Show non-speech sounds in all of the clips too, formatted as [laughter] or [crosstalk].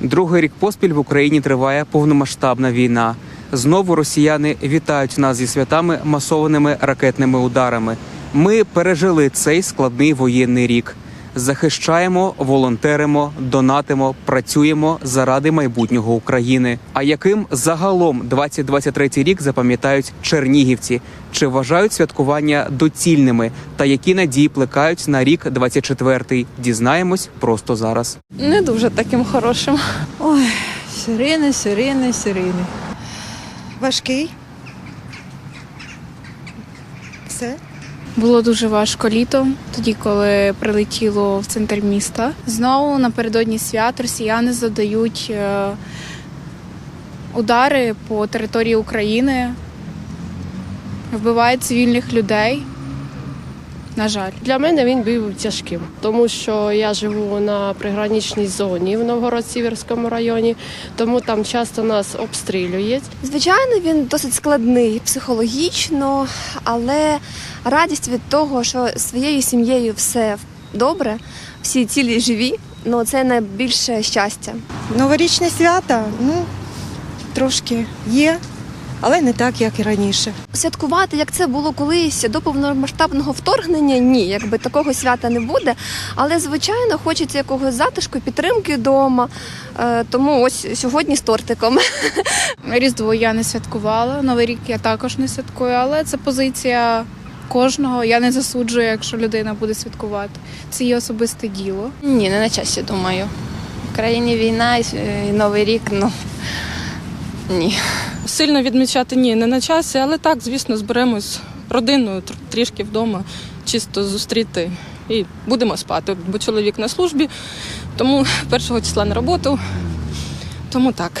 Другий рік поспіль в Україні триває повномасштабна війна. Знову росіяни вітають нас зі святами масованими ракетними ударами. Ми пережили цей складний воєнний рік. Захищаємо, волонтеримо, донатимо, працюємо заради майбутнього України. А яким загалом 2023 рік запам'ятають чернігівці? Чи вважають святкування доцільними? Та які надії плекають на рік 24-й? Дізнаємось просто зараз. Не дуже таким хорошим. Ой, сирени, сирени, сирени. Важкий. Все. Було дуже важко літом, тоді, коли прилетіло в центр міста. Знову напередодні свят росіяни задають е, удари по території України, вбивають цивільних людей. На жаль. Для мене він був тяжким, тому що я живу на приграничній зоні в Новгород-Сіверському районі, тому там часто нас обстрілюють. Звичайно, він досить складний психологічно, але радість від того, що своєю сім'єю все добре, всі цілі живі, ну це найбільше щастя. Новорічне свята, ну, трошки є, але не так, як і раніше. Святкувати, як це було колись до повномасштабного вторгнення, ні, якби такого свята не буде. Але звичайно, хочеться якогось затишку, підтримки вдома. Е, Тому ось сьогодні з тортиком. [laughs] Різдво я не святкувала, Новий рік я також не святкую, але це позиція кожного. Я не засуджую, якщо людина буде святкувати. Це її особисте діло. Ні, не на часі, думаю. В країні війна і і Новий рік, ну ні. Сильно відмічати ні, не на часі, але так, звісно, зберемось родиною трішки вдома, чисто зустріти і будемо спати. Бо чоловік на службі, тому першого числа на роботу. Тому так.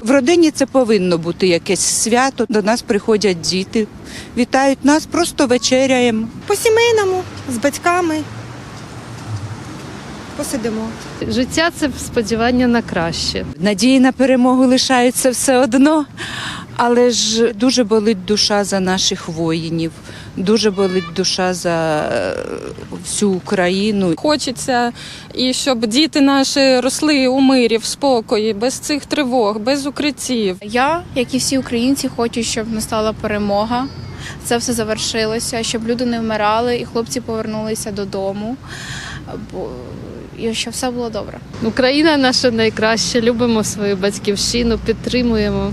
В родині це повинно бути якесь свято. До нас приходять діти, вітають нас, просто вечеряємо. По сімейному, з батьками. Посидимо. Життя це сподівання на краще. Надії на перемогу лишаються все одно, але ж дуже болить душа за наших воїнів, дуже болить душа за е, всю Україну. Хочеться, і щоб діти наші росли у мирі, в спокої, без цих тривог, без укриттів. Я, як і всі українці, хочу, щоб настала перемога. Це все завершилося, щоб люди не вмирали і хлопці повернулися додому. Бо і щоб все було добре. Україна наша найкраща. Любимо свою батьківщину, підтримуємо.